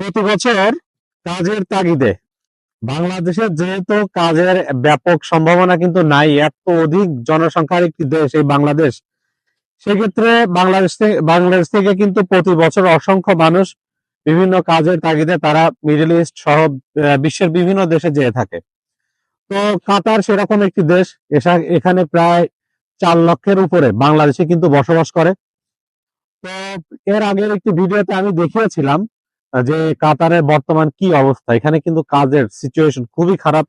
প্রতি বছর কাজের তাগিদে। বাংলাদেশের যেহেতু কাজের ব্যাপক সম্ভাবনা কিন্তু নাই, এত অধিক জনসংখ্যার একটি দেশ এই বাংলাদেশ, সেক্ষেত্রে বাংলাদেশ থেকে বাংলাদেশ থেকে কিন্তু প্রতি বছর অসংখ্য মানুষ বিভিন্ন কাজের তাগিদে তারা মিডল ইস্ট সহ বিশ্বের বিভিন্ন দেশে যেয়ে থাকে। তো কাতার সেরকম একটি দেশ এখানে প্রায় চার লক্ষের উপরে বাংলাদেশে কিন্তু বসবাস করে। তো এর আগের একটি ভিডিওতে আমি দেখিয়েছিলাম যে কাতারের বর্তমান কি অবস্থা? এখানে কিন্তু কাজের সিচুয়েশন খুবই খারাপ।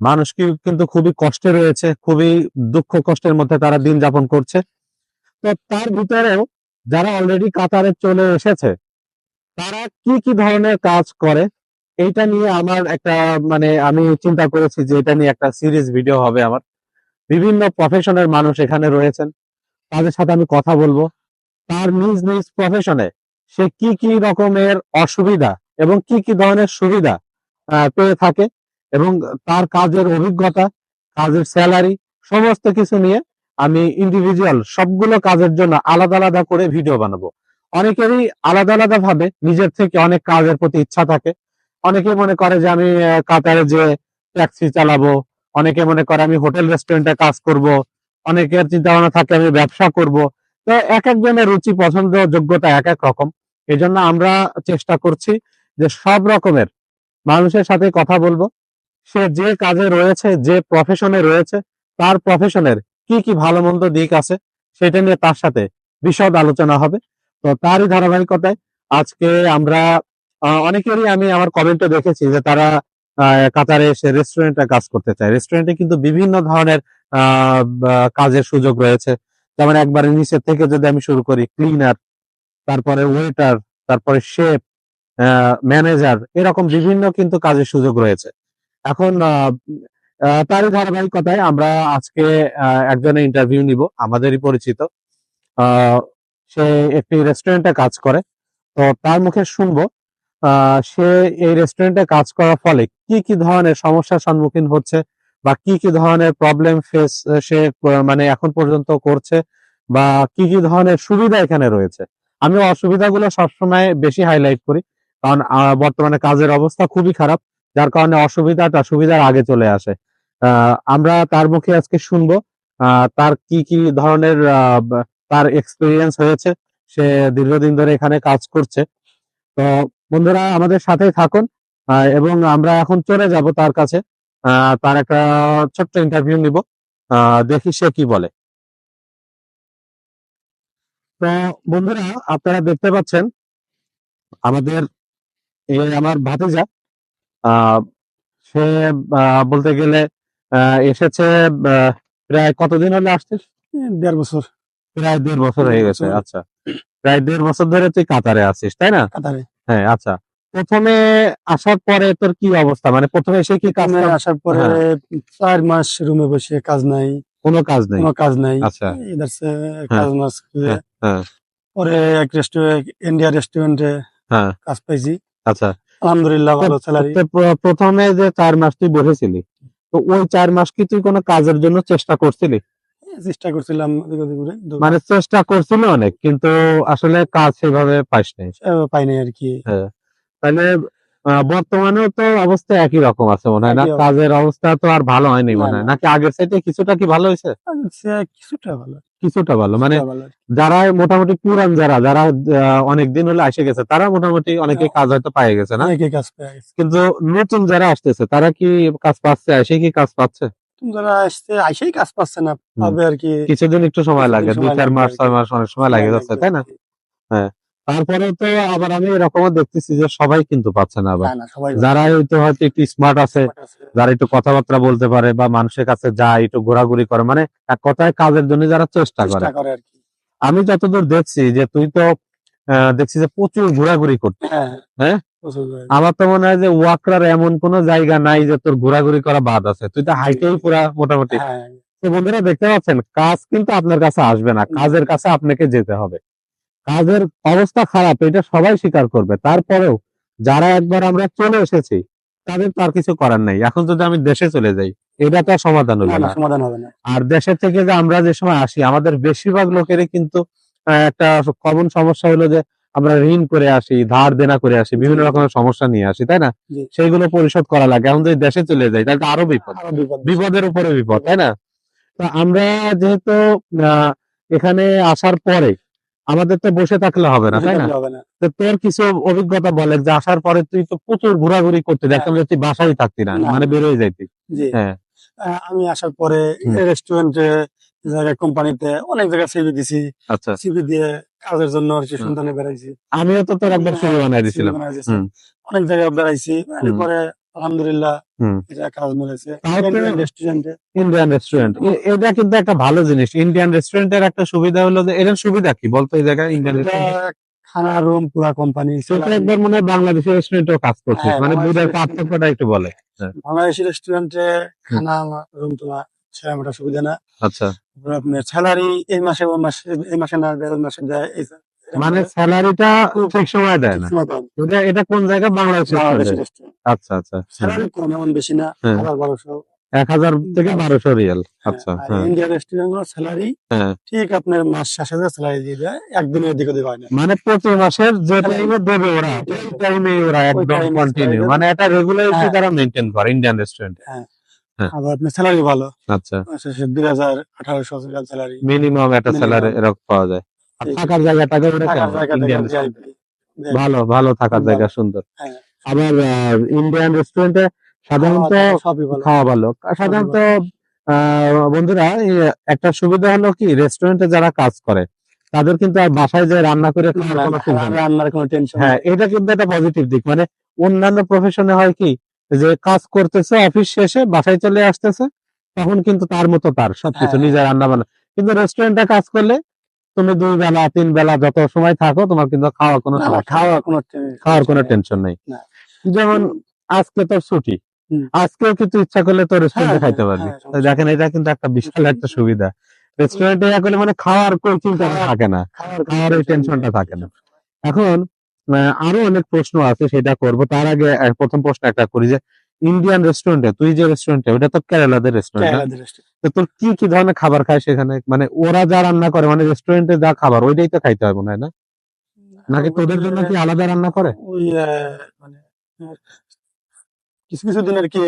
মানুষ কিন্তু খুবই কষ্টে রয়েছে, খুবই দুঃখ কষ্টের মধ্যে তারা দিন যাপন করছে। তো তার ভিতরেও যারা অলরেডি কাতারে চলে এসেছে, তারা কি কি ধরনের কাজ করে? এইটা নিয়ে আমার একটা মানে আমি চিন্তা করেছি যে এটা নিয়ে একটা সিরিজ ভিডিও হবে আমার। বিভিন্ন প্রফেশনের মানুষ এখানে রয়েছেন। তাদের সাথে আমি কথা বলব। তার নিজ নিজ প্রফেশনে সে কি কি রকমের অসুবিধা এবং কি কি ধরনের সুবিধা পেয়ে থাকে এবং তার কাজের অভিজ্ঞতা, কাজের স্যালারি সমস্ত কিছু নিয়ে আমি ইন্ডিভিজুয়াল সবগুলো কাজের জন্য আলাদা আলাদা করে ভিডিও বানাবো। অনেকেরই আলাদা আলাদা ভাবে, নিজের থেকে অনেক কাজের প্রতি ইচ্ছা থাকে। অনেকে মনে করে যে আমি কাতারে যে ট্যাক্সি চালাবো, অনেকে মনে করে আমি হোটেল রেস্টুরেন্টে কাজ করব, অনেকের চিন্তা ভাবনা থাকে আমি ব্যবসা করব। তো এক একজনের রুচি, পছন্দ, যোগ্যতা এক এক রকম। এই জন্য আমরা চেষ্টা করছি যে সব রকমের মানুষের সাথে কথা বলব। সে যে কাজে রয়েছে, যে প্রফেশনে রয়েছে, তার প্রফেশনের কি কি ভালো মন্দ দিক আছে, সেটা নিয়ে তার সাথে বিশদ আলোচনা হবে। তো তারই ধারাবাহিকতায় আজকে আমরা অনেকেরই আমি আমার কমেন্টে দেখেছি যে তারা কাতারে এসে রেস্টুরেন্টে কাজ করতে চায়। রেস্টুরেন্টে কিন্তু বিভিন্ন ধরনের কাজের সুযোগ রয়েছে। যেমন একবারে নিচের থেকে যদি আমি শুরু করি ক্লিনার তারপরে ওয়েটার তারপরে শেফ ম্যানেজার এরকম বিভিন্ন কিন্তু কাজের সুযোগ রয়েছে। এখন তারই ধারাবাহিকতায় আমরা আজকে একজনের ইন্টারভিউ নিব, আমাদেরই পরিচিত। সে একটি রেস্টুরেন্টে কাজ করে। তো তার মুখে শুনব সে এই রেস্টুরেন্টে কাজ করার ফলে কি কি ধরনের সমস্যার সম্মুখীন হচ্ছে বা কি কি ধরনের প্রবলেম ফেস সে মানে এখন পর্যন্ত করছে বা কি কি ধরনের সুবিধা এখানে রয়েছে। আমি অসুবিধাগুলো সবসময় বেশি হাইলাইট করি, কারণ বর্তমানে কাজের অবস্থা খুবই খারাপ, যার কারণে অসুবিধাটা সুবিধার আগে চলে আসে। আমরা তার মুখে আজকে শুনব তার কি কি ধরনের তার এক্সপিরিয়েন্স হয়েছে, সে দীর্ঘদিন ধরে এখানে কাজ করছে। তো বন্ধুরা, আমাদের সাথেই থাকুন এবং আমরা এখন চলে যাব তার কাছে। তার একটা ছোট্ট ইন্টারভিউ নিব। দেখি সে কি বলে। তো বন্ধুরা আপনারা দেখতে পাচ্ছেন আমাদের আমার ভাতিজা আহ, সে আহ, বলতে গেলে এসেছে প্রায় কতদিন হলে আসছিস? দেড় বছর। প্রায় দেড় বছর হয়ে গেছে আচ্ছা। প্রায় দেড় বছর ধরে তুই কাতারে আছিস তাই না? কাতারে। হ্যাঁ আচ্ছা। প্রথমে আসার পরে তোর কি অবস্থা? মানে প্রথমে এসে কি কাজ আসার পরে হ্যাঁ। চার মাস রুমে বসে কাজ নাই। কোনো কাজ নাই? কোনো কাজ নাই। আচ্ছা। কাজ মাস হ্যাঁ, হ্যাঁ। পরে এক রেস্টুরেন্ট ইন্ডিয়া রেস্টুরেন্টে হ্যাঁ। কাজ পাইছি। আচ্ছা। আলহামদুলিল্লাহ ভালো স্যালারি প্রথমে যে চার মাস তুই বসেছিলি তো ওই চার মাস কি তুই কোনো কাজের জন্য চেষ্টা করছিলি? চেষ্টা করছিলাম মানে চেষ্টা করছিল অনেক কিন্তু আসলে কাজ সেভাবে পাইস নাই। সেভাবে পাই নাই আর কি। তাহলে বর্তমানেও তো অবস্থা একই রকম আছে মনে হয় না? কাজের অবস্থা তো আর ভালো হয়নি মনে হয়। নাকি আগের সাইডে কিছুটা কি ভালো হয়েছে? কিছুটা ভালো। কিছুটা ভালো মানে। যারা মোটামুটি পুরান যারা যারা অনেক দিন হলে এসে গেছে তারা মোটামুটি অনেকে কাজ হয়তো পেয়ে গেছে না? অনেকে কাজ পেয়ে গেছে। কিন্তু নতুন যারা আসতেছে তারা কি কাজ পাচ্ছে? এসে কি কাজ পাচ্ছে? যারা আসছে আইসেই কাজ পাচ্ছে না পাবে আর কি। কিছুদিন একটু সময় লাগে দুই চার মাস ছয় মাস অনেক সময় লাগে যাচ্ছে তাই না? তারপরে তো আবার আমি এরকমও দেখতেছি যে সবাই কিন্তু পাচ্ছে না আবার। যারা হয়তো হয়তো একটু স্মার্ট আছে যারা একটু কথাবার্তা বলতে পারে বা মানুষের কাছে যায় একটু ঘোরাঘুরি করে মানে এক কথায় কাজের জন্য যারা চেষ্টা করে। আমি যতদূর দেখছি যে তুই তো দেখছি যে প্রচুর ঘোরাঘুরি করতে। হ্যাঁ হ্যাঁ? করে। আমার তো মনে হয় যে ওয়াকরার এমন কোন জায়গা নাই যে তোর ঘোরাঘুরি করা বাদ আছে। তুই তো হাইটেই পুরা মোটামুটি। হ্যাঁ। বন্ধুরা দেখতে পাচ্ছেন কাজ কিন্তু আপনার কাছে আসবে না। কাজের কাছে আপনাকে যেতে হবে। কাজের অবস্থা খারাপ এটা সবাই স্বীকার করবে। তারপরেও যারা একবার আমরা চলে এসেছি তাদের তার কিছু করার নাই। এখন যদি আমি দেশে চলে যাই এটা তো সমাধান হলো না, না, না। সমাধান হবে না। আর দেশের থেকে যে আমরা যে সময় আসি আমাদের বেশিরভাগ লোকেরই কিন্তু একটা কমন সমস্যা হলো যে আমরা ঋণ করে আসি ধার দেনা করে আসি বিভিন্ন রকমের সমস্যা নিয়ে আসি তাই না। সেইগুলো পরিশোধ করা লাগে। এখন যদি দেশে চলে যাই তাহলে তো আরও বিপদ। বিপদ। বিপদের উপরে বিপদ তাই না? তো আমরা যেহেতু আহ, এখানে আসার পরে আমাদের তো বসে থাকলে হবে না তাই না? তো তোর কিছু অভিজ্ঞতা বলে যে আসার পরে তুই তো প্রচুর ঘোরাঘুরি করতে দেখতাম যে তুই বাসায় থাকতি না। মানে বেরোয় যাইতি। হ্যাঁ। আমি আসার পরে। রেস্টুরেন্টে জায়গায় কোম্পানিতে অনেক জায়গায় সিভি দিছি। আচ্ছা। সিভি দিয়ে কাজের জন্য আর কি। সন্ধানে বেড়াইছি। আমিও তো তোর একবার বানাই দিছিলাম। বানাই দিছি। হুম। অনেক জায়গায় বেড়াইছি। এরপরে আলহামদুলিল্লাহ এটা কাজ মিলেছে। তাও রেস্টুরেন্টে ইন্ডিয়ান রেস্টুরেন্ট এটা কিন্তু একটা ভালো জিনিস। ইন্ডিয়ান রেস্টুরেন্টের একটা সুবিধা হলো যে এটার সুবিধা কি? বলতো এই জায়গায় ইন্ডিয়ান রেস্টুরেন্ট খানা রুম পুরা কোম্পানি একবার মনে হয় রেস্টুরেন্টেও কাজ করছিস হ্যাঁ, মানে দুইটার বাংলাদেশের পার্থক্যটা একটু বলে। বাংলাদেশি রেস্টুরেন্টে খানা রুম তোমার সেরকম একটা সুবিধা না। আচ্ছা। আপনার স্যালারি এই মাসে ওই মাসে এই মাসে না দেড় মাসে এই মানে স্যালারিটা ঠিক সময় দেয় না। এটা এটা কোন জায়গা বাংলাদেশ আচ্ছা আচ্ছা স্যালারি কম এমন বেশি না। হ্যাঁ। হাজার বারোশো। এক হাজার থেকে বারোশো রিয়াল। আচ্ছা হ্যাঁ। ইন্ডিয়ান রেস্টুরেন্টগুলো স্যালারি হ্যাঁ। ঠিক আপনার মাস শেষে স্যালারি দিয়ে দেয় একদিনের দিকে দিয়ে হয় না। মানে প্রতি মাসের যে টাইমে দেবে ওরা টাইমে ওরা একদম কন্টিনিউ মানে এটা রেগুলারিটি হ্যাঁ। তারা মেনটেন করে ইন্ডিয়ান রেস্টুরেন্ট আবার আপনার স্যালারি ভালো। আচ্ছা। দুই হাজার আঠারোশো স্যালারি। মিনিমাম একটা। স্যালারি এরকম পাওয়া যায়। আর থাকার জায়গাটাকে ওরা জায়গা থেকে ইন্ডিয়ান ভালো ভালো থাকার জায়গা সুন্দর। হ্যাঁ। আবার ইন্ডিয়ান রেস্টুরেন্টে সাধারণত খাওয়া ভালো। সাধারণত বন্ধুরা একটা সুবিধা হলো কি রেস্টুরেন্টে যারা কাজ করে তাদের কিন্তু আর বাসায় যে রান্না করে রান্নার কোনো টেনশন হ্যাঁ এটা কিন্তু একটা পজিটিভ দিক। মানে অন্যান্য প্রফেশনে হয় কি যে কাজ করতেছে অফিস শেষে বাসায় চলে আসতেছে তখন কিন্তু তার মতো তার সবকিছু হ্যাঁ। নিজে রান্না বান্না। কিন্তু রেস্টুরেন্টে কাজ করলে তুমি দুই বেলা তিন বেলা যত সময় থাকো তোমার কিন্তু খাওয়া কোনো খাওয়া কোনো খাওয়ার কোনো টেনশন নেই। যেমন আজকে তোর ছুটি। আজকেও কিন্তু ইচ্ছা করলে তোর রেস্টুরেন্টে হ্যাঁ, খাইতে হ্যাঁ, পারবি। হ্যাঁ, দেখেন এটা কিন্তু একটা বিশাল একটা সুবিধা। রেস্টুরেন্টে করলে মানে খাওয়ার কোনো চিন্তা থাকে না। খাওয়ার ওই টেনশনটা থাকে না। এখন আরও অনেক প্রশ্ন আছে সেটা করব। তার আগে প্রথম প্রশ্ন একটা করি যে ইন্ডিয়ান রেস্টুরেন্টে তুই যে রেস্টুরেন্টে ওটা তো কেরালাদের রেস্টুরেন্ট তো তোর কি কি ধরনের খাবার খায় সেখানে? মানে ওরা যা রান্না করে মানে রেস্টুরেন্টে যা খাবার ওইটাই তো খাইতে হয় মনে হয় না? নাকি তোদের জন্য কি আলাদা রান্না করে? ওই মানে কিছু কিছু দিন আর কি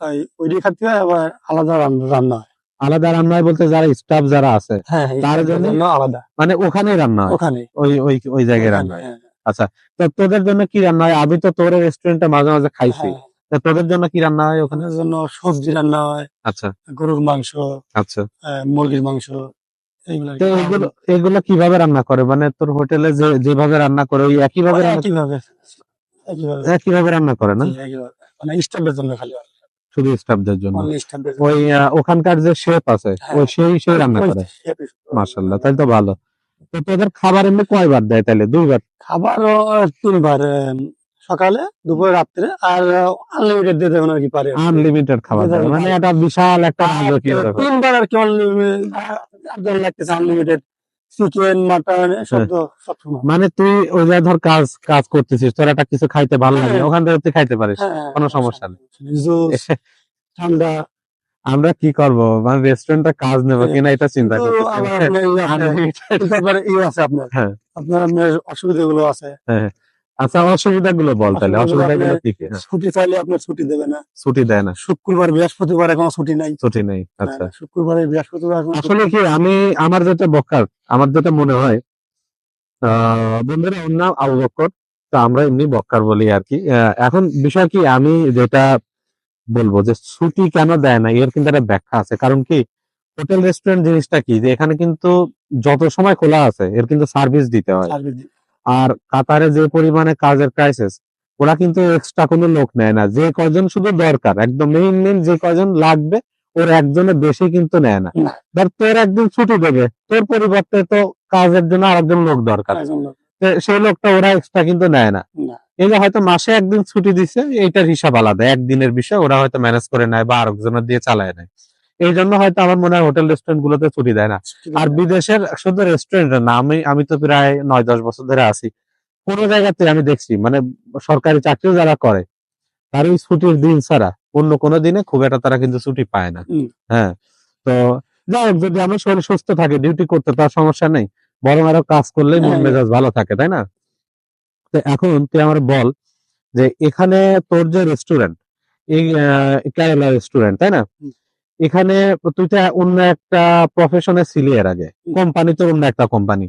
ওই- ওইটাই খাতে হয় আবার আলাদা রান্না হয়। আলাদা রান্না হয় বলতে যারা স্টাফ যারা আছে হ্যাঁ এই তার জন্য- আলাদা। মানে ওখানেই রান্না হয়? ওখানে। ওই ওই ওই জায়গায় রান্না হয়। হ্যাঁ, তো তোদের জন্য কি রান্না হয়? আমি তো তোর রেস্টুরেন্টে মাঝে মাঝে খাইছি। হ্যাঁ। তোদের জন্য কি রান্না হয় ওখানে? জন্য সবজি রান্না হয় আচ্ছা। গরুর মাংস আচ্ছা। মুরগির মাংস তো এগুলো এগুলো কীভাবে রান্না করে? মানে তোর হোটেলে যে যেভাবে রান্না করে ওই একইভাবে। রান্না একইভাবে একইভাবে। রান্না করে না? মানে স্টাফের জন্য খালি শুধু স্টাফদের জন্য? ওই ওখানকার যে শেফ আছে হ্যাঁ। ওই সেই সেই রান্না করে? মাশাল্লাহ তাহলে তো ভালো। তো তোদের খাবার এমনি কয়বার দেয় তাহলে দুইবার? খাবারও তিনবার সকালে দুপুরে রাত্রে আর আনলিমিটেড দিয়ে দেবেন আর কি পারে আনলিমিটেড খাবার মানে এটা বিশাল একটা তিনবার আর কি আনলিমিটেড লাগতেছে আনলিমিটেড চিকেন মাটন হ্যাঁ। সময় মানে তুই ওই জায়গায় ধর কাজ কাজ করতেছিস তোর একটা কিছু খাইতে ভালো লাগে হ্যাঁ। ওখান থেকে তুই খাইতে পারিস হ্যাঁ, কোনো সমস্যা নেই। ঠান্ডা। আমরা কি করব? মানে রেস্টুরেন্টে কাজ নেব কিনা এটা চিন্তা করতেছি। আপনার ইয়ে আছে, তারপরে ইয়ে আছে হ্যাঁ। আচ্ছা অসুবিধা গুলো বল তাহলে অসুবিধা অসুবিধা গুলো কি কি? ছুটি চাইলে আপনার ছুটি দেবে না। ছুটি দেয় না। শুক্রবার বৃহস্পতিবার কোনো ছুটি নাই। ছুটি নেই আচ্ছা। হ্যাঁ, শুক্রবারে বৃহস্পতিবার আসলে কি আমি আমার যেটা বক্কার আমার যেটা মনে হয় বন্ধুরা ওর নাম আবু বক্কর তো আমরা এমনি বক্কার বলি আর কি। এখন বিষয় কি আমি যেটা বলব যে ছুটি কেন দেয় না এর কিন্তু একটা ব্যাখ্যা আছে। কারণ কি হোটেল রেস্টুরেন্ট জিনিসটা কি যে এখানে কিন্তু যত সময় খোলা আছে এর কিন্তু সার্ভিস দিতে হয়। সার্ভিস। আর কাতারে যে পরিমাণে কাজের ক্রাইসিস ওরা কিন্তু এক্সট্রা কোনো লোক নেয় না। যে কজন শুধু দরকার একদম মেইন মেইন যে কজন লাগবে ওর একজনের বেশি কিন্তু নেয় না। ধর তোর একদিন ছুটি দেবে তোর পরিবর্তে তো কাজের জন্য আরেকজন লোক দরকার। সেই লোকটা ওরা এক্সট্রা কিন্তু নেয় না। না। এই যে হয়তো মাসে একদিন ছুটি দিছে এইটার হিসাব আলাদা। একদিনের বিষয় ওরা হয়তো ম্যানেজ করে নেয় বা আরেকজনের দিয়ে চালায় নেয়। এই জন্য হয়তো আমার মনে হয় হোটেল রেস্টুরেন্ট গুলোতে ছুটি দেয় না। আর বিদেশের শুধু রেস্টুরেন্টের না আমি আমি তো প্রায় নয় দশ বছর ধরে আছি। কোন জায়গাতে আমি দেখছি মানে সরকারি চাকরিও যারা করে তার ওই ছুটির দিন ছাড়া অন্য কোনো দিনে খুব একটা তারা কিন্তু ছুটি পায় না। হ্যাঁ তো যাই হোক যদি আমার শরীর সুস্থ থাকে ডিউটি করতে তার সমস্যা নেই। বরং আরও কাজ করলেই মন হ্যাঁ। মেজাজ ভালো থাকে তাই না? তো এখন তুই আমার বল যে এখানে তোর যে রেস্টুরেন্ট এই কেরালা রেস্টুরেন্ট তাই না। এখানে তুই তো অন্য একটা প্রফেশনে ছিলি এর আগে। কোম্পানি তোর অন্য একটা কোম্পানি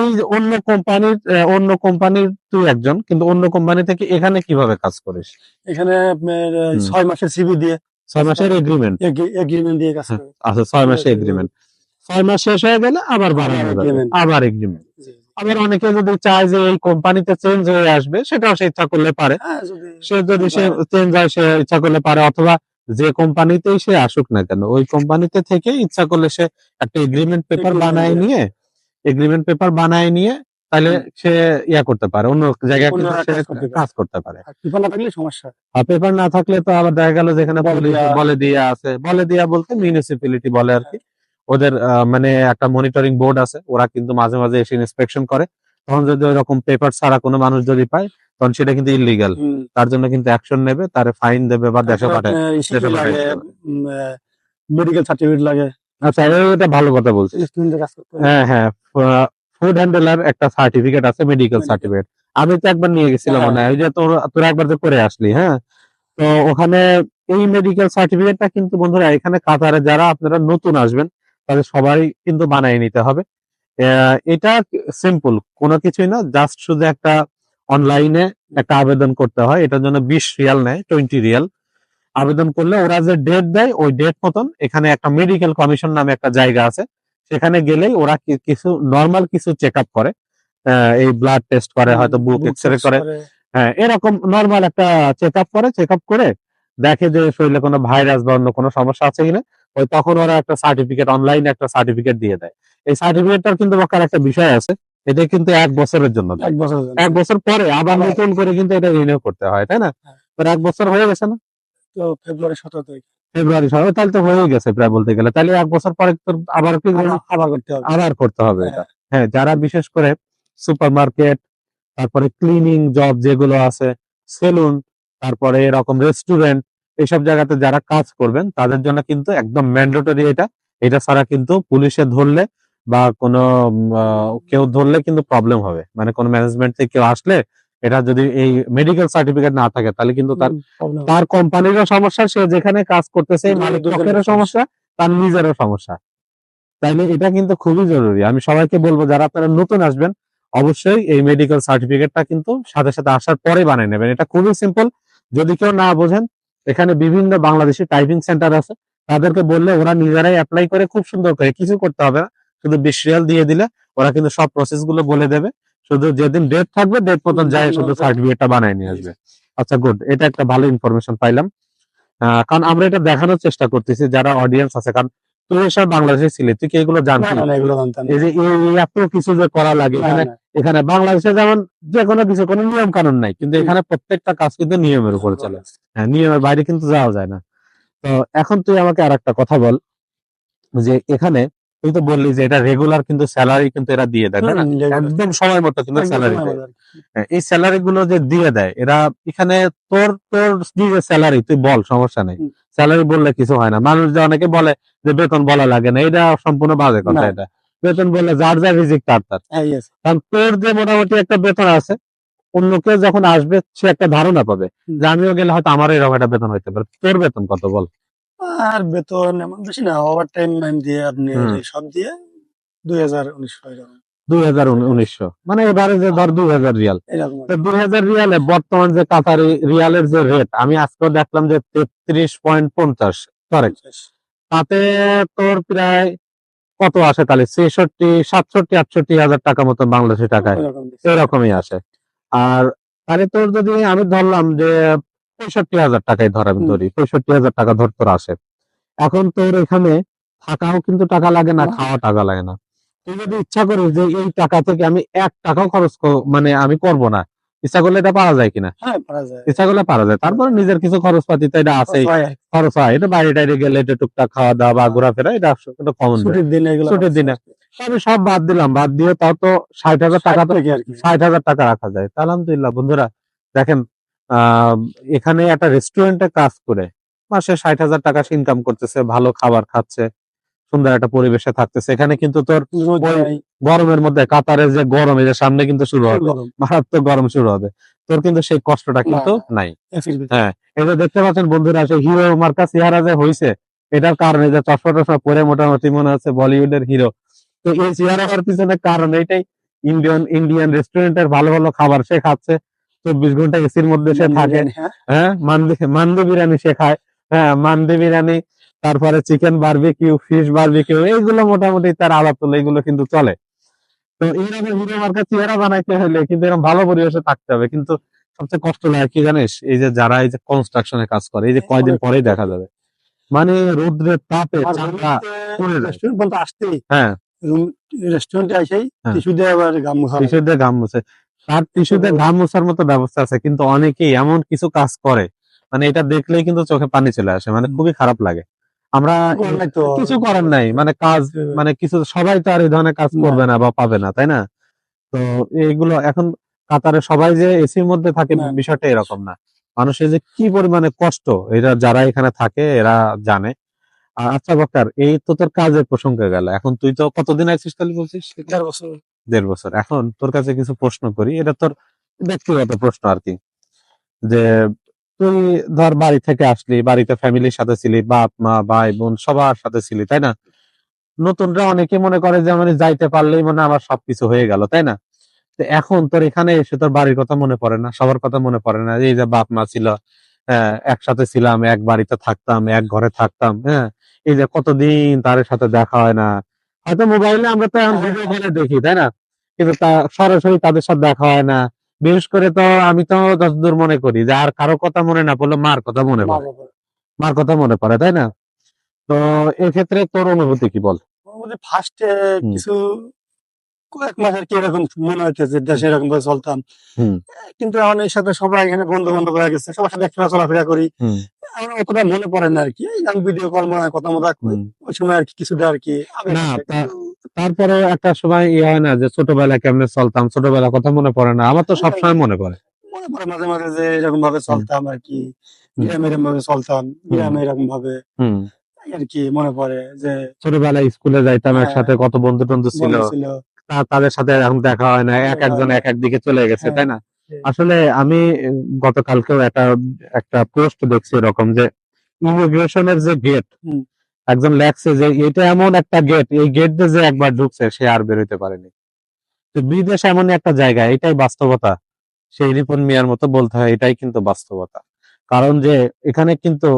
এই অন্য কোম্পানির অন্য কোম্পানির তুই একজন কিন্তু অন্য কোম্পানি থেকে এখানে কীভাবে কাজ করিস? এখানে। ছয় মাসের সিবি দিয়ে। ছয় মাসের এগ্রিমেন্ট এগ্রিমেন্ট দিয়ে কাজ। আচ্ছা ছয় মাসের এগ্রিমেন্ট ছয় মাস শেষ হয়ে গেলে আবার বাড়ানো আবার এগ্রিমেন্ট। আবার অনেকে যদি চায় যে এই কোম্পানিতে চেঞ্জ হয়ে আসবে সেটাও সে ইচ্ছা করলে পারে। হ্যাঁ সে যদি সে চেঞ্জ হয় সে ইচ্ছা করলে পারে অথবা যে কোম্পানিতেই সে আসুক না কেন ওই কোম্পানিতে থেকে ইচ্ছা করলে সে একটা এগ্রিমেন্ট পেপার বানায় নিয়ে এগ্রিমেন্ট পেপার বানায় নিয়ে তাহলে সে ইয়া করতে পারে অন্য জায়গায় কাজ করতে পারে। কাজ করতে পারে। আর টিপা না থাকলে সমস্যা আর পেপার না থাকলে তো আবার দেখা গেল যেখানে বলে দেয়া। আছে বলে দিয়া বলতে মিউনিসিপ্যালিটি বলে আর কি। ওদের মানে একটা মনিটরিং বোর্ড আছে ওরা কিন্তু মাঝে মাঝে এসে ইন্সপেকশন করে। তখন যদি ওরকম পেপার ছাড়া কোনো মানুষ যদি পায় তখন সেটা কিন্তু ইলিগাল তার জন্য কিন্তু অ্যাকশন নেবে তার ফাইন দেবে বা দেশে পাঠায় মেডিকেল সার্টিফিকেট লাগে আচ্ছা এটা ভালো কথা বলছি। হ্যাঁ হ্যাঁ ফুড হ্যান্ডেলার একটা সার্টিফিকেট আছে মেডিকেল সার্টিফিকেট আমি তো একবার নিয়ে গেছিলাম। মনে হয় ওই যে তোর তোরা একবার যে করে আসলি হ্যাঁ? তো ওখানে এই মেডিকেল সার্টিফিকেটটা কিন্তু বন্ধুরা এখানে কাতারে যারা আপনারা নতুন আসবেন তাদের সবাই কিন্তু বানিয়ে নিতে হবে। এটা সিম্পল কোনো কিছুই না জাস্ট শুধু একটা অনলাইনে একটা আবেদন করতে হয়। এটার জন্য বিশ রিয়াল নেয় টোয়েন্টি রিয়াল। আবেদন করলে ওরা যে ডেট দেয় ওই ডেট মতন এখানে একটা মেডিকেল কমিশন নামে একটা জায়গা আছে। সেখানে গেলেই ওরা কিছু নর্মাল কিছু চেক আপ করে এই ব্লাড টেস্ট করে হয়তো বুক এক্স রে করে। হ্যাঁ এরকম নর্মাল একটা চেক আপ করে চেক আপ করে দেখে যে শরীরে কোনো ভাইরাস বা অন্য কোনো সমস্যা আছে কিনা ওই তখন ওরা একটা সার্টিফিকেট অনলাইনে একটা সার্টিফিকেট দিয়ে দেয়। এই সার্টিফিকেটটার কিন্তু একটা বিষয় আছে। এটা কিন্তু এক বছরের জন্য এক বছর এক বছর পরে আবার নতুন করে কিন্তু এটা রিনিউ করতে হয় তাই না? হ্যাঁ। এক বছর হয়ে গেছে না? তো ফেব্রুয়ারি সতেরো তারিখ। ফেব্রুয়ারি সবে তাহলে তো হয়ে গেছে প্রায় বলতে গেলে। তাহলে এক বছর পরে তোর আবার কি আবার- করতে হবে। আবার করতে হবে হ্যাঁ। এটা। হ্যাঁ যারা বিশেষ করে সুপার মার্কেট তারপরে ক্লিনিং জব যেগুলো আছে সেলুন তারপরে এরকম রেস্টুরেন্ট এইসব জায়গাতে যারা কাজ করবেন তাদের জন্য কিন্তু একদম ম্যান্ডেটরি এটা। এটা ছাড়া কিন্তু পুলিশে ধরলে বা কোনো কেউ ধরলে কিন্তু প্রবলেম হবে। মানে কোনো ম্যানেজমেন্ট থেকে কেউ আসলে এটা যদি এই মেডিকেল সার্টিফিকেট না থাকে তাহলে কিন্তু তার তার কোম্পানিরও সমস্যা সে যেখানে কাজ করতেছে দুজনের- মালিক দুজনের পক্ষেরও সমস্যা। তার নিজেরও সমস্যা। তাইলে এটা কিন্তু খুবই জরুরি। আমি সবাইকে বলব যারা আপনারা নতুন আসবেন অবশ্যই এই মেডিকেল সার্টিফিকেটটা কিন্তু সাথে সাথে আসার পরে বানিয়ে নেবেন। এটা খুবই সিম্পল যদি কেউ না বোঝেন এখানে বিভিন্ন বাংলাদেশি টাইপিং সেন্টার আছে। তাদেরকে বললে ওরা নিজেরাই অ্যাপ্লাই করে খুব সুন্দর করে। কিছু করতে হবে না। শুধু বিশ রিয়াল দিয়ে দিলে ওরা কিন্তু সব প্রসেসগুলো বলে দেবে। শুধু যেদিন ডেট থাকবে ডেট মতন যায় শুধু সার্টিফিকেটটা বানিয়ে নিয়ে আসবে। আচ্ছা গুড এটা একটা ভালো ইনফরমেশন পাইলাম। কারণ আমরা এটা দেখানোর চেষ্টা করতেছি যারা অডিয়েন্স আছে কারণ তুই এসব বাংলাদেশে ছিলি তুই কি এগুলো জানতি। এই যে এত কিছু যে করা লাগে এখানে এখানে বাংলাদেশে যেমন যে কোনো কিছু কোনো নিয়ম কানুন নাই কিন্তু এখানে প্রত্যেকটা কাজ কিন্তু নিয়মের উপরে চলে। হ্যাঁ নিয়মের বাইরে কিন্তু যাওয়া যায় না। তো এখন তুই আমাকে আর একটা কথা বল যে এখানে তুই তো বললি যে এটা রেগুলার কিন্তু স্যালারি কিন্তু এরা দিয়ে দেয় না? একদম সময় মতো কিন্তু স্যালারি এই স্যালারি গুলো যে দিয়ে দেয় এরা এখানে তোর তোর নিজের স্যালারি তুই বল সমস্যা নেই। স্যালারি বললে কিছু হয় না। মানুষ যে অনেকে বলে যে বেতন বলা লাগে না এটা সম্পূর্ণ বাজে কথা এটা। বেতন বললে যার যার রিজিক তার তার। হ্যাঁ, কারণ তোর যে মোটামুটি একটা বেতন আছে অন্য কেউ যখন আসবে সে একটা ধারণা পাবে যে আমিও গেলে হয়তো আমারও এরকম একটা বেতন হইতে পারে। তোর বেতন কত বল? আর বেতন এমন বেশি না ওভার টাইম দিয়ে আপনি সব দিয়ে দুই হাজার উনিশশো দুই হাজার উনিশশো। মানে এবারে যে ধর দুই হাজার রিয়াল। দুই হাজার রিয়ালে বর্তমান যে কাতারি রিয়ালের যে রেট আমি আজকেও দেখলাম যে তেত্রিশ পয়েন্ট পঞ্চাশ কারেক্ট তাতে তোর প্রায় কত আসে তাহলে? ছেষট্টি সাতষট্টি আটষট্টি হাজার টাকা মতো বাংলাদেশি টাকায়। এরকম এরকমই আসে। আর তাহলে তোর যদি আমি ধরলাম যে পঁয়ষট্টি হাজার টাকাই ধর আমি ধরি পঁয়ষট্টি হাজার টাকা ধর তোর আসে। এখন তোর এখানে থাকাও কিন্তু টাকা লাগে না। খাওয়া টাকা লাগে না। তুই যদি ইচ্ছা করিস যে এই টাকা থেকে আমি এক টাকাও খরচ মানে আমি করব না ইচ্ছা করলে এটা পারা যায় কিনা? হ্যাঁ ইচ্ছা করলে পারা যায়। তারপরে নিজের কিছু খরচপাতি তো এটা কি। খরচ হয়। এটা বাইরে টাইরে গেলে এটা টুকটাক খাওয়া দাওয়া বা ঘোরাফেরা এটা এটা কমন ছুটির দিনে। আমি সব বাদ দিলাম। বাদ দিয়ে তাও তো ষাট হাজার টাকা তো ষাট হাজার টাকা রাখা যায়। আলহামদুলিল্লাহ বন্ধুরা দেখেন এখানে একটা রেস্টুরেন্টে কাজ করে। মাসে ষাট হাজার টাকা ইনকাম করতেছে ভালো খাবার খাচ্ছে সুন্দর একটা পরিবেশে থাকতেছে। এখানে কিন্তু তোর গরমের মধ্যে কাতারের যে গরম এই যে সামনে কিন্তু শুরু হবে। মারাত্মক গরম শুরু হবে। তোর কিন্তু সেই কষ্টটা কিন্তু নাই। হ্যাঁ এই যে দেখতে পাচ্ছেন বন্ধুরা সেই হিরো মার্কা চেহারা যে হয়েছে এটার কারণে যে চশমা টশমা পরে মোটামুটি মনে হচ্ছে বলিউডের হিরো তো এই চেহারা হওয়ার পিছনে কারণ এটাই। ইন্ডিয়ান ইন্ডিয়ান রেস্টুরেন্টের ভালো ভালো খাবার সে খাচ্ছে। চব্বিশ ঘণ্টা এসির মধ্যে সে থাকে। হ্যাঁ, হ্যাঁ মান্দি মান্দি বিরিয়ানি সে খায়। হ্যাঁ মান্দি বিরিয়ানি তারপরে চিকেন বারবিকিউ ফিশ বারবিকিউ এইগুলো মোটামুটি তার আলাপ তোলে এগুলো কিন্তু চলে। তো এইরকম হিরো মার্কা চেহারা বানাইতে হলে কিন্তু এরকম ভালো পরিবেশে থাকতে হবে। কিন্তু সবচেয়ে কষ্ট লাগে কি জানিস? এই যে যারা এই যে কনস্ট্রাকশনে কাজ করে এই যে কয়দিন পরেই দেখা যাবে। মানে রোদ্রের তাপে চামড়া পড়ে যায়। রেস্টুরেন্ট পর্যন্ত আসতেই হ্যাঁ। রেস্টুরেন্টে আসেই হ্যাঁ। টিস্যু দিয়ে আবার গাম। টিস্যু দিয়ে ঘাম মুছে। তার টিস্যু দিয়ে ঘাম মোছার মতো ব্যবস্থা আছে কিন্তু অনেকেই এমন কিছু কাজ করে মানে এটা দেখলেই কিন্তু চোখে পানি চলে আসে মানে খুবই খারাপ লাগে। আমরা কিছু করার নাই মানে কাজ মানে কিছু সবাই তো আর এই ধরনের কাজ করবে না বা পাবে না তাই না? তো এইগুলো এখন কাতারে সবাই যে এসির মধ্যে থাকে বিষয়টা এরকম না। মানুষের যে কি পরিমাণে কষ্ট এরা যারা এখানে থাকে এরা জানে। আর আচ্ছা বক্তার এই তো তোর কাজের প্রসঙ্গে গেল এখন তুই তো কতদিন আছিস তাহলে বলছিস? দেড় বছর। দেড় বছর। এখন তোর কাছে কিছু প্রশ্ন করি, এটা তোর ব্যক্তিগত প্রশ্ন আর কি। যে তুই ধর বাড়ি থেকে আসলি, বাড়িতে ফ্যামিলির সাথে ছিলি, বাপ, মা, ভাই, বোন, সবার সাথে ছিলি, তাই না? নতুনরা অনেকে মনে করে যে মানে যাইতে পারলেই মানে আমার সবকিছু হয়ে গেল, তাই না? তো এখন তোর এখানে এসে তোর বাড়ির কথা মনে পড়ে না, সবার কথা মনে পড়ে না, এই যে বাপ, মা ছিল একসাথে ছিলাম, এক বাড়িতে থাকতাম, এক ঘরে থাকতাম হ্যাঁ? এই যে কতদিন তার সাথে দেখা হয় না হয়তো মোবাইলে আমরা তো এখন ভিডিও কলে দেখি তাই না? কিন্তু তা সরাসরি তাদের সাথে দেখা হয় না। বিশেষ করে তো আমি তো যতদূর মনে করি যে আর কারও কথা মনে না পড়লে মার কথা মনে পড়ে। মার কথা। মনে পড়ে তাই না? তো এক্ষেত্রে তোর অনুভূতি কি বল? ফার্স্টে কিছু কয়েক মাস আর কি এরকম মনে হইতেছে দেশে এরকম ভাবে চলতাম। কিন্তু এখন এর সাথে সবাই এখানে বন্ধু বান্ধব হয়ে গেছে সবার সাথে একসাথে চলাফেরা করি। আমার অতটা মনে পড়ে না আর কি আমি ভিডিও কল মনে কথা মতো ওই সময় আর কি কিছুটা আর কি না, তারপরে একটা। সময় ইয়ে হয় না যে ছোটবেলায় কেমনে চলতাম ছোটবেলার কথা মনে পড়ে না। আমার তো সবসময় মনে পড়ে। মনে পড়ে মাঝে মাঝে যে এরকম ভাবে চলতাম আর কি গ্রামে এরকম ভাবে চলতাম গ্রামে এরকম ভাবে আর কি মনে পড়ে যে ছোটবেলায় স্কুলে যাইতাম হ্যাঁ। একসাথে কত বন্ধু টন্ধু ছিল। বন্ধু তাদের সাথে এখন দেখা হয় না এক একজন এক এক দিকে চলে গেছে হ্যাঁ। তাই না? হ্যাঁ। আসলে আমি গতকালকেও একটা একটা পোস্ট দেখছি এরকম যে ইমিগ্রেশনের যে গেট একজন লেখছে যে এটা এমন একটা গেট এই গেট দিয়ে যে একবার ঢুকছে সে আর বেরোতে পারেনি। তো বিদেশ এমন একটা জায়গা এটাই বাস্তবতা। সেই রিপন মিয়ার মতো বলতে হয় এটাই কিন্তু বাস্তবতা। কারণ যে এখানে কিন্তু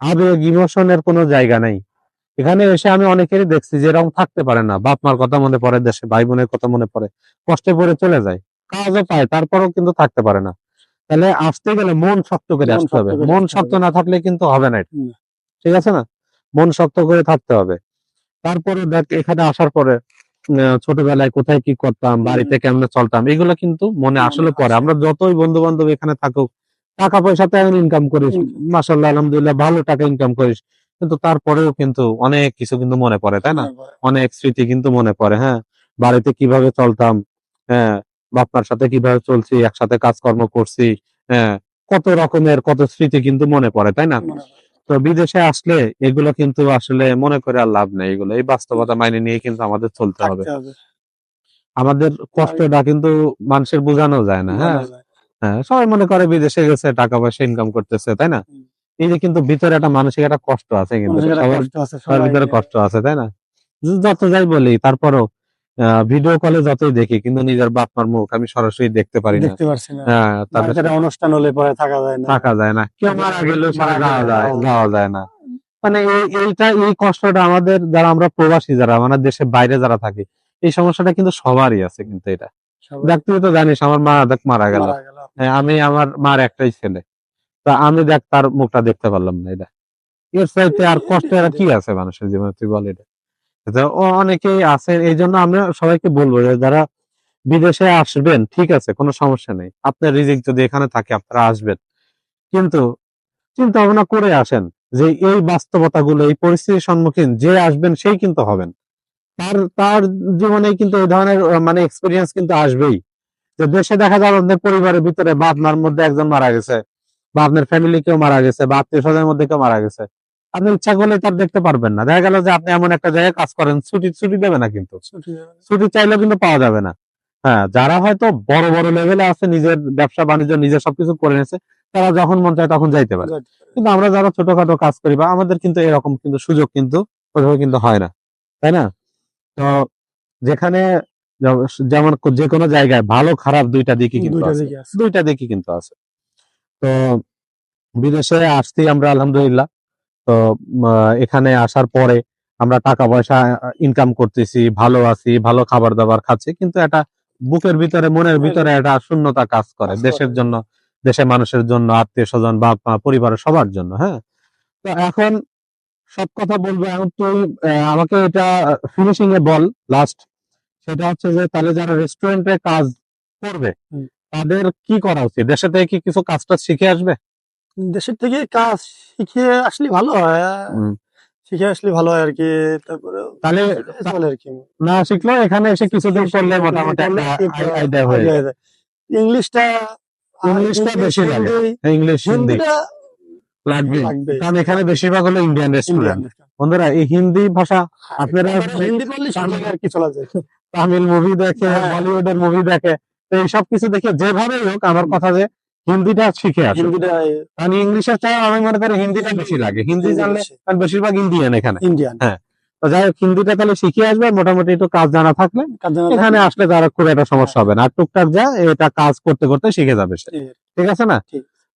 আবেগ ইমোশনের কোনো জায়গা নেই। এখানে এসে আমি অনেকেরই দেখছি যে এরকম থাকতে পারে না। বাপ মার কথা মনে পড়ে দেশে ভাই বোনের কথা মনে পড়ে কষ্টে পড়ে চলে যায় কাজও পায় তারপরেও কিন্তু থাকতে পারে না। তাহলে আসতে গেলে মন শক্ত করে আসতে হবে। মন শক্ত না থাকলে কিন্তু হবে না ঠিক আছে না? মন শক্ত করে থাকতে হবে। তারপরে দেখ এখানে আসার পরে ছোটবেলায় কোথায় কি করতাম। বাড়িতে কেমনে চলতাম এগুলো কিন্তু মনে আসলে পরে আমরা যতই বন্ধু বান্ধব এখানে থাকুক টাকা পয়সাতে এখন ইনকাম করিস. মাসাল্লাহ আলহামদুলিল্লাহ ভালো টাকা ইনকাম করিস। কিন্তু তারপরেও কিন্তু অনেক কিছু কিন্তু মনে পড়ে তাই না? অনেক স্মৃতি কিন্তু মনে পড়ে হ্যাঁ? বাড়িতে কীভাবে চলতাম হ্যাঁ? বাপমার সাথে কীভাবে চলছি একসাথে কাজকর্ম করছি হ্যাঁ? কত রকমের কত স্মৃতি কিন্তু মনে পড়ে তাই না? তো বিদেশে আসলে এগুলো কিন্তু আসলে মনে করে আর লাভ নেই এগুলো। এই বাস্তবতা মাইনে নিয়ে কিন্তু আমাদের চলতে হবে। আমাদের কষ্টটা কিন্তু মানুষের বোঝানো যায় না হ্যাঁ? হ্যাঁ সবাই মনে করে বিদেশে গেছে টাকা পয়সা ইনকাম করতেছে তাই না। এই যে কিন্তু ভিতরে একটা মানসিক একটা কষ্ট আছে কিন্তু সবার কষ্ট আছে, ভিতরে কষ্ট আছে তাই না? যত যাই বলি তারপরও ভিডিও কলে যতই দেখি কিন্তু নিজের বাপ মার মুখ আমি সরাসরি দেখতে পারি না। দেখতে পারছি না। হ্যাঁ তাদের অনুষ্ঠান হলে পরে থাকা যায় না। থাকা যায় না। কেউ মারা যায় যায় মানে এই এইটা এই কষ্টটা আমাদের যারা আমরা প্রবাসী যারা মানে দেশের বাইরে যারা থাকি এই সমস্যাটা কিন্তু সবারই আছে কিন্তু এটা। দেখ তুই তো জানিস আমার মা দেখ মারা গেল। হ্যাঁ, আমি আমার মার একটাই ছেলে। তা আমি দেখ, তার মুখটা দেখতে পারলাম না এটা। এর চাইতে আর কষ্ট আর কি আছে মানুষের জীবনে, তুই বল এটা। অনেকেই আছে এই জন্য আমরা সবাইকে বলব যে যারা বিদেশে আসবেন, ঠিক আছে, কোনো সমস্যা নেই। আপনার রিজিক যদি এখানে থাকে, আপনারা আসবেন। কিন্তু চিন্তা ভাবনা করে আসেন যে এই বাস্তবতা গুলো এই পরিস্থিতির সম্মুখীন যে আসবেন, সেই কিন্তু হবেন। তার তার জীবনে কিন্তু এই ধরনের মানে এক্সপিরিয়েন্স কিন্তু আসবেই। যে দেশে দেখা যাবে পরিবারের ভিতরে বা আপনার মধ্যে একজন মারা গেছে। বা আপনার ফ্যামিলি কেউ মারা গেছে বা আত্মীয় স্বজনের মধ্যে কেউ মারা গেছে আপনি ইচ্ছা করলে তার দেখতে পারবেন না। দেখা গেল যে আপনি এমন একটা জায়গায় কাজ করেন ছুটি ছুটি দেবে না কিন্তু। ছুটি চাইলেও কিন্তু পাওয়া যাবে না। হ্যাঁ যারা হয়তো বড় বড় লেভেলে আছে নিজের ব্যবসা বাণিজ্য নিজের সবকিছু করে নিয়েছে তারা যখন মন চায় তখন যাইতে পারে। কিন্তু আমরা যারা ছোটখাটো কাজ করি বা আমাদের কিন্তু এরকম কিন্তু সুযোগ কিন্তু ওইভাবে কিন্তু হয় না। তাই না? তো যেখানে যেমন যে কোনো জায়গায় ভালো খারাপ দুইটা দিকই কিন্তু দুইটা দিকে আছে। দুইটা দিকই কিন্তু আছে। তো বিদেশে আসছি আমরা আলহামদুলিল্লাহ। তো এখানে আসার পরে আমরা টাকা পয়সা ইনকাম করতেছি ভালো আছি ভালো খাবার দাবার খাচ্ছি কিন্তু এটা বুকের ভিতরে মনের ভিতরে একটা শূন্যতা কাজ করে দেশের জন্য দেশের মানুষের জন্য আত্মীয় স্বজন বাপ মা পরিবারের সবার জন্য হ্যাঁ? তো এখন সব কথা বলব এখন তুই আমাকে এটা ফিনিশিং এ বল লাস্ট সেটা হচ্ছে যে তাহলে যারা রেস্টুরেন্টে কাজ করবে। তাদের কি করা উচিত? দেশে থেকে কি কিছু কাজটা শিখে আসবে? দেশের থেকে কাজ শিখে আসলে ভালো হয়। শিখে আসলে ভালো হয় আর কি তারপরে তাহলে আর কি। না শিখলেও এখানে এসে কিছুদিন করলে মোটামুটি আইডিয়া হয়ে যায়। ইংলিশটা ইংলিশটা বেশি লাগে। ইংলিশ হিন্দি লাগবে। কারণ এখানে বেশিরভাগ হলো ইন্ডিয়ান রেস্টুরেন্ট বন্ধুরা এই হিন্দি ভাষা আপনারা হিন্দি আর কি চলা যায়। তামিল মুভি দেখে হ্যাঁ। বলিউডের মুভি দেখে তো এইসব কিছু দেখে যেভাবে হোক আমার কথা যে হিন্দিটা শিখে আসে। হিন্দিটা কারণ ইংলিশের চাই আমি মনে করি হিন্দিটা বেশি লাগে। হিন্দি জানলে বেশিরভাগ ইন্ডিয়ান এখানে। ইন্ডিয়ান তো যাই হোক হিন্দিটা তাহলে শিখে আসবে মোটামুটি একটু কাজ জানা থাকলে। এখানে আসলে তার খুব একটা সমস্যা হবে না। আর টুকটাক যা এটা কাজ করতে করতে শিখে যাবে সে। ঠিক। আছে না?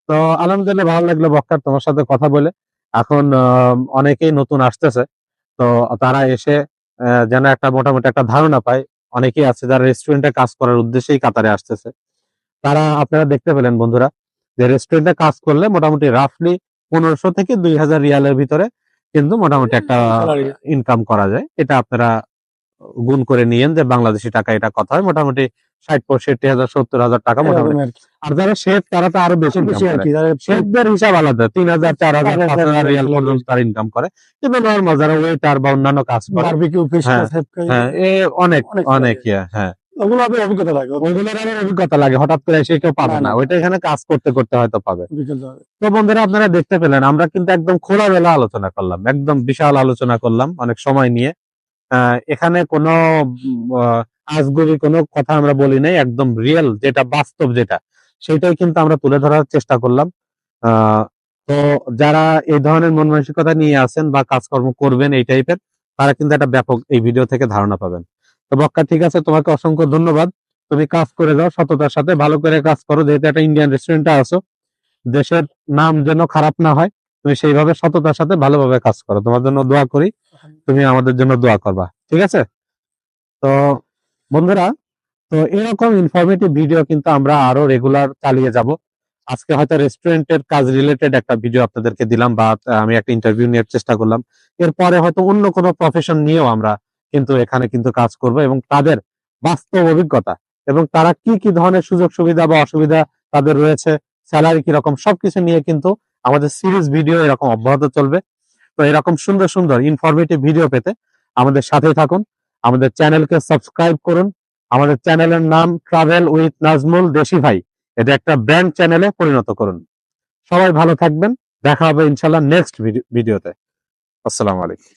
তো আলহামদুলিল্লাহ ভালো লাগল বক্কার তোমার সাথে কথা বলে। এখন অনেকেই নতুন আসতেছে। তো তারা এসে আহ, যেন একটা মোটামুটি একটা ধারণা পায় অনেকেই আছে যারা রেস্টুরেন্টে কাজ করার উদ্দেশ্যেই কাতারে আসতেছে। তারা আপনারা দেখতে পেলেন বন্ধুরা যে রেস্টুরেন্টে কাজ করলে মোটামুটি রাফলি পনেরোশো থেকে দুই হাজার রিয়ালের ভিতরে কিন্তু মোটামুটি একটা ইনকাম করা যায়। এটা আপনারা গুণ করে নিয়েন যে বাংলাদেশি টাকা এটা কথা হয়। মোটামুটি ষাট পঁয়ষট্টি হাজার সত্তর হাজার টাকা মোটামুটি আর যারা শেফ তারা তো আরও বেশি বেশি আর কি শেফদের হিসাব আলাদা তিন হাজার চার হাজার পাঁচ হাজার রিয়াল পর্যন্ত তারা ইনকাম করে। কিন্তু নর্মাল যারা ওয়েটার বা অন্যান্য কাজ করে হ্যাঁ, হ্যাঁ অনেক অনেক হ্যাঁ। ওগুলো অভিজ্ঞতা লাগে। ওইগুলোর আবার অভিজ্ঞতা লাগে হঠাৎ করে এসে কেউ পাবে না। ওইটা এখানে কাজ করতে করতে হয়তো পাবে। তো বন্ধুরা আপনারা দেখতে পেলেন আমরা কিন্তু একদম খোলামেলা আলোচনা করলাম একদম বিশাল আলোচনা করলাম অনেক সময় নিয়ে। এখানে কোনো আজগুবি কোনো কথা আমরা বলি নাই, একদম রিয়েল যেটা বাস্তব যেটা, সেটাই কিন্তু আমরা তুলে ধরার চেষ্টা করলাম। তো যারা এই ধরনের মন মানসিকতা নিয়ে আসেন বা কাজকর্ম করবেন এই টাইপের তারা কিন্তু একটা ব্যাপক এই ভিডিও থেকে ধারণা পাবেন। তো বক্কা, ঠিক আছে, তোমাকে অসংখ্য ধন্যবাদ। তুমি কাজ করে যাও সততার সাথে, ভালো করে কাজ করো, যেহেতু একটা ইন্ডিয়ান রেস্টুরেন্টে আসো দেশের নাম যেন খারাপ না হয়, তুমি সেইভাবে সততার সাথে ভালোভাবে কাজ করো। তোমার জন্য দোয়া করি, তুমি আমাদের জন্য দোয়া করবা, ঠিক আছে? তো বন্ধুরা, তো এরকম ইনফরমেটিভ ভিডিও কিন্তু আমরা আরও রেগুলার চালিয়ে যাব। আজকে হয়তো রেস্টুরেন্টের কাজ রিলেটেড একটা ভিডিও আপনাদেরকে দিলাম বা আমি একটা ইন্টারভিউ নেওয়ার চেষ্টা করলাম। এরপরে হয়তো অন্য কোনো প্রফেশন নিয়েও আমরা কিন্তু এখানে কিন্তু কাজ করব এবং তাদের বাস্তব অভিজ্ঞতা এবং তারা কি কি ধরনের সুযোগ সুবিধা বা অসুবিধা তাদের রয়েছে স্যালারি কীরকম, সবকিছু নিয়ে কিন্তু আমাদের সিরিজ ভিডিও এরকম অব্যাহত চলবে। তো এরকম সুন্দর সুন্দর ইনফরমেটিভ ভিডিও পেতে আমাদের সাথে থাকুন। আমাদের চ্যানেলকে সাবস্ক্রাইব করুন। আমাদের চ্যানেলের নাম ট্রাভেল উইথ নাজমুল দেশি ভাই এটা একটা ব্র্যান্ড চ্যানেলে পরিণত করুন। সবাই ভালো থাকবেন। দেখা হবে ইনশাল্লাহ নেক্সট ভিডিওতে আসসালামু আলাইকুম।